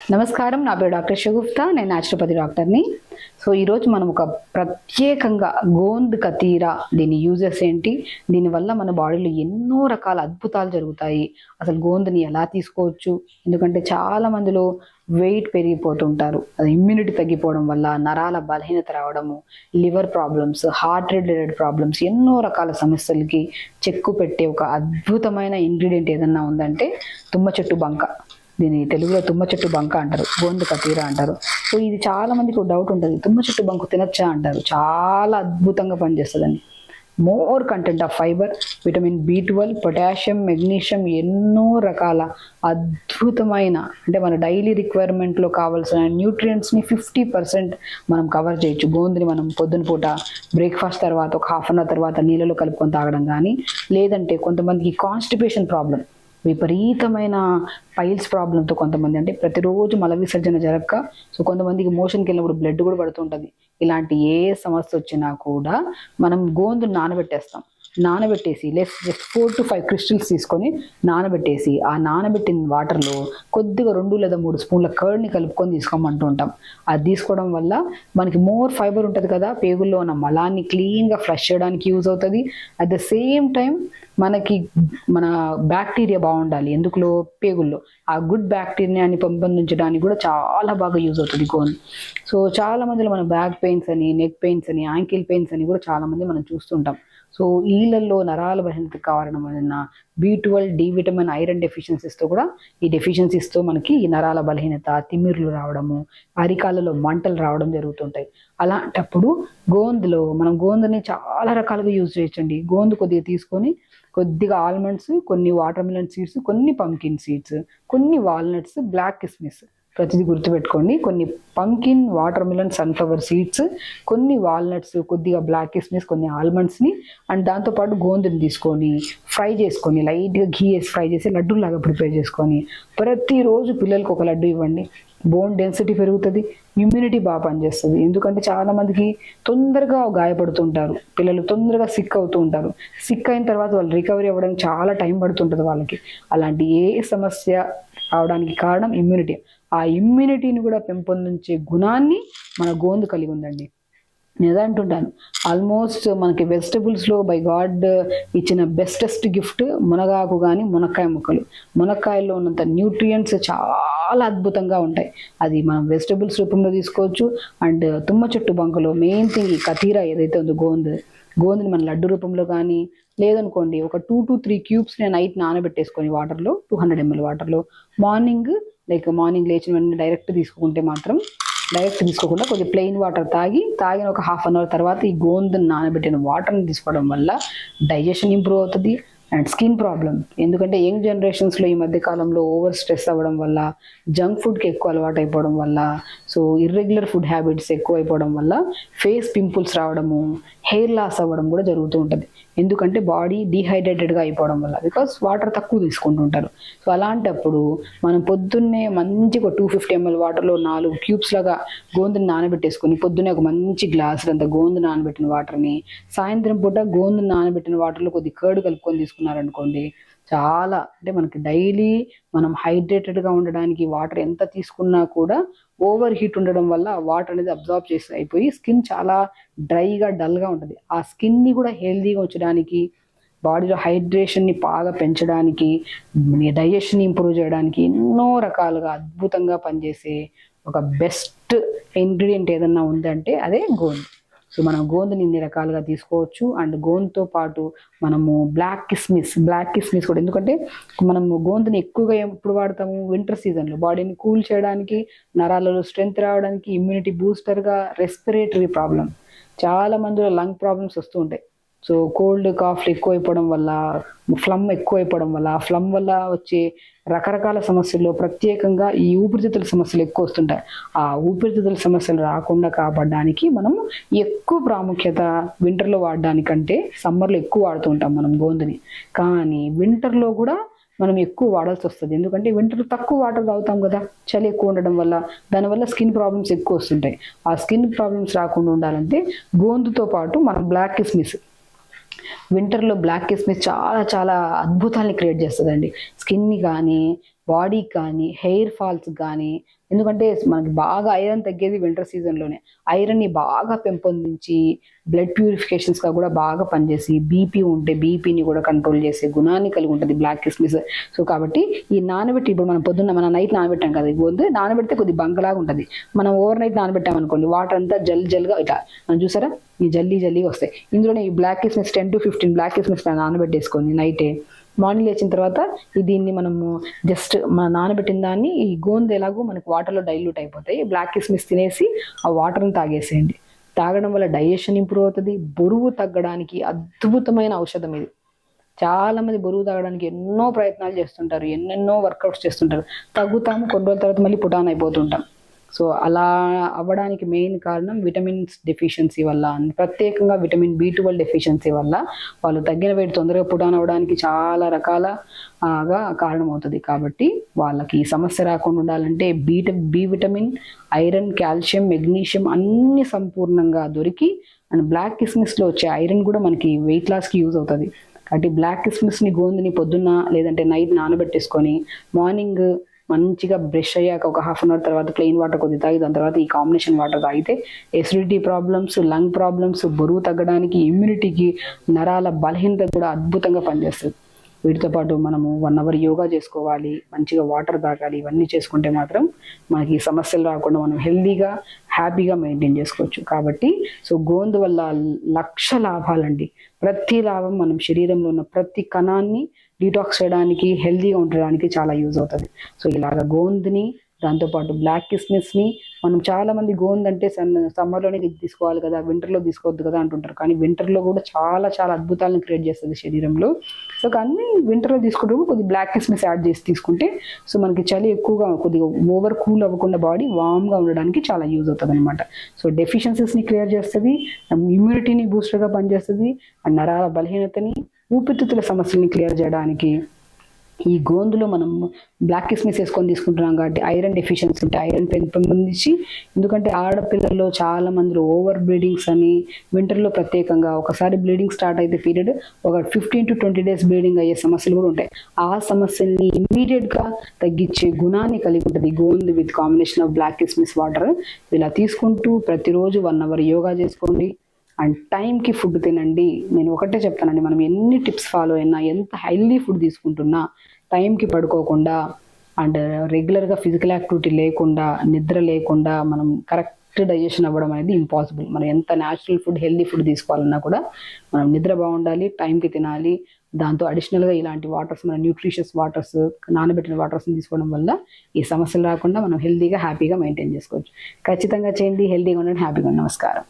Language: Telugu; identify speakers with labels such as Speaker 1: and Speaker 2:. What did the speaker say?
Speaker 1: నమస్కారం నా పేరు డాక్టర్ షగుప్తా నేను న్యాచురోపతి డాక్టర్ని. సో ఈరోజు మనం ఒక ప్రత్యేకంగా గోంద్ కతీరా దీని యూజెస్ ఏంటి దీనివల్ల మన బాడీలో ఎన్నో రకాల అద్భుతాలు జరుగుతాయి. అసలు గోందుని ఎలా తీసుకోవచ్చు ఎందుకంటే చాలా మందిలో వెయిట్ పెరిగిపోతుంటారు. అది ఇమ్యూనిటీ తగ్గిపోవడం వల్ల నరాల బలహీనత రావడము liver problems heart related problems ఎన్నో రకాల సమస్యలకి చెక్కు పెట్టే ఒక అద్భుతమైన ఇంగ్రీడియంట్ ఏదన్నా ఉందంటే తుమ్మ చెట్టు బంక. దీని తెలుగులో తుమ్మ చెట్టు బంక అంటారు గోందు కతీర అంటారు. సో ఇది చాలా మందికి డౌట్ ఉంటుంది. తుమ్మ చెట్టు బంకు తినచ్చా అంటారు. చాలా అద్భుతంగా పనిచేస్తుందండి. More content of fibre vitamin B twelve potassium magnesium ఎన్నో రకాల అద్భుతమైన అంటే మన డైలీ రిక్వైర్మెంట్లో కావాల్సిన న్యూట్రియంట్స్ని ఫిఫ్టీ పర్సెంట్ మనం కవర్ చేయొచ్చు. గోందుని మనం పొద్దున పూట బ్రేక్ఫాస్ట్ తర్వాత ఒక హాఫ్ అన్ అవర్ తర్వాత నీళ్ళలో కలుపుకొని తాగడం కానీ లేదంటే కొంతమందికి కాన్స్టిపేషన్ ప్రాబ్లం విపరీతమైన పైల్స్ ప్రాబ్లంతో కొంతమంది అంటే ప్రతిరోజు మల విసర్జన జరగక సో కొంతమందికి మోషన్కి వెళ్ళినప్పుడు బ్లడ్ కూడా పడుతుంటుంది ఇలాంటి ఏ సమస్య వచ్చినా కూడా మనం గోందు నానబెట్టేస్తాం. నానబెట్టేసి less just four to five crystals తీసుకొని నానబెట్టేసి ఆ నానబెట్టిన వాటర్లో కొద్దిగా రెండు లేదా మూడు స్పూన్ల కర్డ్ని కలుపుకొని తీసుకోమంటూ ఉంటాం. అది తీసుకోవడం వల్ల మనకి మోర్ ఫైబర్ ఉంటుంది కదా పేగుల్లో ఉన్న మలాన్ని క్లీన్గా ఫ్లష్ చేయడానికి యూజ్ అవుతుంది. అట్ ద సేమ్ టైం మనకి మన బ్యాక్టీరియా బాగుండాలి. ఎందుకులో? పేగుల్లో. ఆ గుడ్ బ్యాక్టీరియాని పెంపొందించడానికి కూడా చాలా బాగా యూజ్ అవుతుంది గోన్ సో చాలా మందిలో మన బ్యాక్ పెయిన్స్ అని నెక్ పెయిన్స్ అని యాంకిల్ పెయిన్స్ అని కూడా చాలా మంది మనం చూస్తుంటాం. సో ఈళ్ళల్లో నరాల బలహీనత కారణమైన B twelve D vitamin iron డెఫిషియన్సీస్తో కూడా ఈ డెఫిషియన్సీస్తో మనకి ఈ నరాల బలహీనత తిమ్మిర్లు రావడము అరికాలలో మంటలు రావడం జరుగుతుంటాయి. అలాంటప్పుడు గోందులో మనం గోందుని చాలా రకాలుగా యూజ్ చేయొచ్చండి. గోందు కొద్దిగా తీసుకొని కొద్దిగా ఆల్మండ్స్ కొన్ని వాటర్ మిలన్ సీడ్స్ కొన్ని పంకిన్ సీడ్స్ కొన్ని వాల్నట్స్ బ్లాక్ కిస్మిస్ ప్రతిదీ గుర్తుపెట్టుకోండి. కొన్ని pumpkin watermelon sunflower seeds కొన్ని వాల్నట్స్ కొద్దిగా బ్లాక్ కిస్మిస్ కొన్ని ఆల్మండ్స్ని అండ్ దాంతోపాటు గోందుని తీసుకొని ఫ్రై చేసుకొని లైట్గా ఘీ వేసి ఫ్రై చేసి లడ్డూలాగా ప్రిపేర్ చేసుకొని ప్రతిరోజు పిల్లలకు ఒక లడ్డు ఇవ్వండి. బోన్ డెన్సిటీ పెరుగుతుంది ఇమ్యూనిటీ బాగా పనిచేస్తుంది. ఎందుకంటే చాలా మందికి తొందరగా గాయపడుతుంటారు. పిల్లలు తొందరగా సిక్ అవుతూ ఉంటారు. సిక్ అయిన తర్వాత వాళ్ళు రికవరీ అవ్వడానికి చాలా టైం పడుతుంటుంది వాళ్ళకి. అలాంటి ఏ సమస్య అవడానికి కారణం ఇమ్యూనిటీ ఆ ఇమ్యూనిటీని కూడా పెంపొందించే గుణాన్ని మన గోందు కలిగి ఉందండి. నేను అంటుంటాను. ఆల్మోస్ట్ మనకి వెజిటబుల్స్లో బై గాడ్ ఇచ్చిన బెస్టెస్ట్ గిఫ్ట్ మునగాకు కానీ మునక్కాయ ముక్కలు. మునక్కాయల్లో ఉన్నంత న్యూట్రియంట్స్ చాలా అద్భుతంగా ఉంటాయి. అది మనం వెజిటబుల్స్ రూపంలో తీసుకోవచ్చు. అండ్ తుమ్మ చెట్టు బంకలో మెయిన్ థింగ్ ఈ కతీరా ఏదైతే ఉందో గోందు గోందుని మన లడ్డు రూపంలో కానీ లేదనుకోండి ఒక టూ టు త్రీ క్యూబ్స్ నేను నైట్ నానబెట్టేసుకొని వాటర్లో టూ హండ్రెడ్ ఎంఎల్ వాటర్లో మార్నింగ్ లైక్ మార్నింగ్ లేచిన వెంటనే డైరెక్ట్ తీసుకుంటే మాత్రం డైరెక్ట్ తీసుకోకుండా కొంచెం ప్లెయిన్ వాటర్ తాగి తాగిన ఒక హాఫ్ అన్ అవర్ తర్వాత ఈ గోందుని నానబెట్టిన వాటర్ని తీసుకోవడం వల్ల డైజెషన్ ఇంప్రూవ్ అవుతుంది అండ్ స్కిన్ ప్రాబ్లం. ఎందుకంటే యంగ్ జనరేషన్స్లో ఈ మధ్య కాలంలో ఓవర్ స్ట్రెస్ అవ్వడం వల్ల జంక్ ఫుడ్కి ఎక్కువ అలవాటు అయిపోవడం వల్ల సో ఇర్రెగ్యులర్ ఫుడ్ హ్యాబిట్స్ ఎక్కువ అయిపోవడం వల్ల ఫేస్ పింపుల్స్ రావడము హెయిర్ లాస్ అవ్వడం కూడా జరుగుతూ ఉంటుంది. ఎందుకంటే బాడీ డీహైడ్రేటెడ్గా అయిపోవడం వల్ల. బికాస్ వాటర్ తక్కువ తీసుకుంటుంటారు సో అలాంటప్పుడు మనం పొద్దున్నే మంచిగా టూ ఫిఫ్టీ ఎంఎల్ వాటర్లో నాలుగు క్యూబ్స్ లాగా గోందుని నానబెట్టేసుకొని పొద్దున్నే ఒక మంచి గ్లాసులు అంత గోందు నానబెట్టిన వాటర్ని సాయంత్రం పూట గోందు నానబెట్టిన వాటర్లో కొద్ది కర్డ్ కలుపుకొని తీసుకున్నారనుకోండి చాలా అంటే మనకి డైలీ మనం హైడ్రేటెడ్గా ఉండడానికి వాటర్ ఎంత తీసుకున్నా కూడా ఓవర్ హీట్ ఉండడం వల్ల వాటర్ అనేది అబ్జార్బ్ చేసి అయిపోయి స్కిన్ చాలా డ్రైగా డల్గా ఉంటుంది. ఆ స్కిన్ని కూడా హెల్దీగా ఉంచడానికి బాడీలో హైడ్రేషన్ని బాగా పెంచడానికి డైజెషన్ ఇంప్రూవ్ చేయడానికి ఎన్నో రకాలుగా అద్భుతంగా పనిచేసే ఒక బెస్ట్ ఇంగ్రీడియంట్ ఏదన్నా ఉందంటే అదే గోల్డ్ సో మనం గోందుని ఇన్ని రకాలుగా తీసుకోవచ్చు. అండ్ గోందుతో పాటు మనము బ్లాక్ కిస్మిస్ బ్లాక్ కిస్మిస్ కూడా. ఎందుకంటే మనము గోందుని ఎక్కువగా ఎప్పుడు వాడతాము? వింటర్ సీజన్లో బాడీని కూల్ చేయడానికి నరాలలో స్ట్రెంగ్త్ రావడానికి ఇమ్యూనిటీ బూస్టర్గా రెస్పిరేటరీ ప్రాబ్లం చాలా మందిలో లంగ్ ప్రాబ్లమ్స్ వస్తూ ఉంటాయి. సో కోల్డ్ కాఫ్లు ఎక్కువైపోవడం వల్ల ఫ్లమ్ ఎక్కువైపోవడం వల్ల ఫ్లమ్ వల్ల వచ్చే రకరకాల సమస్యల్లో ప్రత్యేకంగా ఈ ఊపిరితిత్తుల సమస్యలు ఎక్కువ వస్తుంటాయి. ఆ ఊపిరితిత్తుల సమస్యలు రాకుండా కాపాడడానికి మనం ఎక్కువ ప్రాముఖ్యత వింటర్లో వాడడానికంటే సమ్మర్లో ఎక్కువ వాడుతూ ఉంటాం మనం గోందుని కానీ వింటర్లో కూడా మనం ఎక్కువ వాడాల్సి వస్తుంది. ఎందుకంటే వింటర్ తక్కువ వాటర్ తాగుతాం కదా చలి ఎక్కువ ఉండడం వల్ల దానివల్ల స్కిన్ ప్రాబ్లమ్స్ ఎక్కువ వస్తుంటాయి. ఆ స్కిన్ ప్రాబ్లమ్స్ రాకుండా ఉండాలంటే గోందుతో పాటు మనం బ్లాక్ కిస్మిస్ వింటర్లో బ్లాక్ కిస్మిస్ చాలా చాలా అద్భుతాలని క్రియేట్ చేస్తుందండి. స్కిన్ని కానీ బాడీ కానీ హెయిర్ ఫాల్స్ కానీ ఎందుకంటే మనకి బాగా ఐరన్ తగ్గేది వింటర్ సీజన్లోనే ఐరన్ని బాగా పెంపొందించి బ్లడ్ ప్యూరిఫికేషన్స్గా కూడా బాగా పనిచేసి బీపీ ఉంటే బీపీని కూడా కంట్రోల్ చేసే గుణాన్ని కలిగి ఉంటుంది బ్లాక్ కిస్మిస్. సో కాబట్టి ఈ నానబెట్టి ఇప్పుడు మనం పొద్దున్న మనం నైట్ నానబెట్టాం కదా ఇది నానబెడితే కొద్ది బంకలాగా ఉంటుంది. మనం ఓవర్ నైట్ నానబెట్టాం అనుకోండి వాటర్ అంతా జల్ జల్గా ఇట్లా మనం చూసారా? ఈ జల్లీ జల్లీగా వస్తాయి. ఇందులోనే ఈ బ్లాక్ కిస్మిస్ టెన్ టు ఫిఫ్టీన్ బ్లాక్ కిస్మిస్ నానబెట్టేసుకొని నైటే మార్నింగ్ లేచిన తర్వాత ఈ దీన్ని మనము జస్ట్ మన నానబెట్టిన దాన్ని ఈ గోంద ఎలాగో మనకు వాటర్లో డైల్యూట్ అయిపోతాయి. బ్లాక్ కిస్మిస్ తినేసి ఆ వాటర్ని తాగేసేయండి. తాగడం వల్ల డైజెషన్ ఇంప్రూవ్ అవుతుంది. బరువు తగ్గడానికి అద్భుతమైన ఔషధం ఇది. చాలా మంది బరువు తాగడానికి ఎన్నో ప్రయత్నాలు చేస్తుంటారు. ఎన్నెన్నో వర్కౌట్స్ చేస్తుంటారు. తగ్గుతాము. కొన్ని రోజుల తర్వాత మళ్ళీ పుటాన్ అయిపోతుంటాం. సో అలా అవ్వడానికి మెయిన్ కారణం విటమిన్స్ డెఫిషియన్సీ వల్ల. ప్రత్యేకంగా విటమిన్ బి ట్వెల్వ్ డెఫిషియన్సీ వల్ల వాళ్ళు తగ్గిన వేడి తొందరగా పుటాన్ అవ్వడానికి చాలా రకాల ఆగా కారణమవుతుంది. కాబట్టి వాళ్ళకి ఈ సమస్య రాకుండా ఉండాలంటే బీట B vitamin iron calcium magnesium అన్ని సంపూర్ణంగా దొరికి అండ్ బ్లాక్ కిస్మిస్లో వచ్చే ఐరన్ కూడా మనకి వెయిట్ లాస్కి యూజ్ అవుతుంది. కాబట్టి బ్లాక్ కిస్మిస్ని గోందుని పొద్దున్న లేదంటే నైట్ నానబెట్టేసుకొని మార్నింగ్ మంచిగా బ్రష్ అయ్యాక ఒక హాఫ్ అన్ అవర్ తర్వాత ప్లెయిన్ వాటర్ కొద్దిగా తాగి దాని తర్వాత ఈ కాంబినేషన్ వాటర్ తాగితే ఎసిడిటీ ప్రాబ్లమ్స్ లంగ్ ప్రాబ్లమ్స్ బరువు తగ్గడానికి ఇమ్యూనిటీకి నరాల బలహీనత కూడా అద్భుతంగా పనిచేస్తుంది. వీటితో పాటు మనము వన్ అవర్ యోగా చేసుకోవాలి మంచిగా వాటర్ తాగాలి ఇవన్నీ చేసుకుంటే మాత్రం మనకి సమస్యలు రాకుండా మనం హెల్దీగా హ్యాపీగా మెయింటైన్ చేసుకోవచ్చు. కాబట్టి సో గోందు వల్ల లక్ష లాభాలండి. ప్రతి లాభం మనం శరీరంలో ఉన్న ప్రతి కణాన్ని డీటాక్స్ చేయడానికి హెల్దీగా ఉండడానికి చాలా యూజ్ అవుతుంది. సో ఇలాగ గోందుని దాంతోపాటు బ్లాక్ కిస్మిస్ని మనం చాలామంది గోంద్ అంటే సన్ సమ్మర్లోనే తీసుకోవాలి కదా వింటర్లో తీసుకోవద్దు కదా అంటుంటారు. కానీ వింటర్లో కూడా చాలా చాలా అద్భుతాలను క్రియేట్ చేస్తుంది శరీరంలో. సో కానీ వింటర్లో తీసుకుంటే కొద్దిగా బ్లాక్ కిస్మిస్ యాడ్ చేసి తీసుకుంటే సో మనకి చలి ఎక్కువగా కొద్దిగా ఓవర్ కూల్ అవ్వకుండా బాడీ వామ్గా ఉండడానికి చాలా యూజ్ అవుతుంది అనమాట సో డెఫిషియన్సీస్ని క్లియర్ చేస్తుంది ఇమ్యూనిటీని బూస్టర్గా పనిచేస్తుంది నరాల బలహీనతని ఊపిరితిత్తుల సమస్యల్ని క్లియర్ చేయడానికి ఈ గోందులో మనం బ్లాక్ కిస్మిస్ వేసుకొని తీసుకుంటున్నాం కాబట్టి ఐరన్ డెఫిషియన్సీ ఉంటే ఐరన్ పెంపొందించి ఎందుకంటే ఆడపిల్లల్లో చాలా మంది ఓవర్ బ్లీడింగ్స్ అని వింటర్లో ప్రత్యేకంగా ఒకసారి బ్లీడింగ్ స్టార్ట్ అయితే పీరియడ్ ఒక fifteen to twenty days bleeding అయ్యే సమస్యలు కూడా ఉంటాయి. ఆ సమస్యల్ని ఇమీడియట్గా తగ్గించే గుణాన్ని కలిగి ఉంటుంది గోందు విత్ కాంబినేషన్ ఆఫ్ బ్లాక్ కిస్మిస్ వాటర్ ఇలా తీసుకుంటూ ప్రతిరోజు వన్ అవర్ యోగా చేసుకోండి. అండ్ టైంకి ఫుడ్ తినండి. నేను ఒకటే చెప్తానండి మనం ఎన్ని టిప్స్ ఫాలో అయినా ఎంత హెల్దీ ఫుడ్ తీసుకుంటున్నా టైంకి పడుకోకుండా అండ్ రెగ్యులర్గా ఫిజికల్ యాక్టివిటీ లేకుండా నిద్ర లేకుండా మనం కరెక్ట్ డైజెషన్ అవ్వడం అనేది ఇంపాసిబుల్. మనం ఎంత న్యాచురల్ ఫుడ్ హెల్దీ ఫుడ్ తీసుకోవాలన్నా కూడా మనం నిద్ర బాగుండాలి టైంకి తినాలి. దాంతో అడిషనల్గా ఇలాంటి వాటర్స్ మన న్యూట్రిషియస్ వాటర్స్ నానబెట్టిన వాటర్స్ని తీసుకోవడం వల్ల ఈ సమస్యలు రాకుండా మనం హెల్దీగా హ్యాపీగా మెయింటైన్ చేసుకోవచ్చు. ఖచ్చితంగా చేయండి హెల్దీగా ఉండండి హ్యాపీగా నమస్కారం.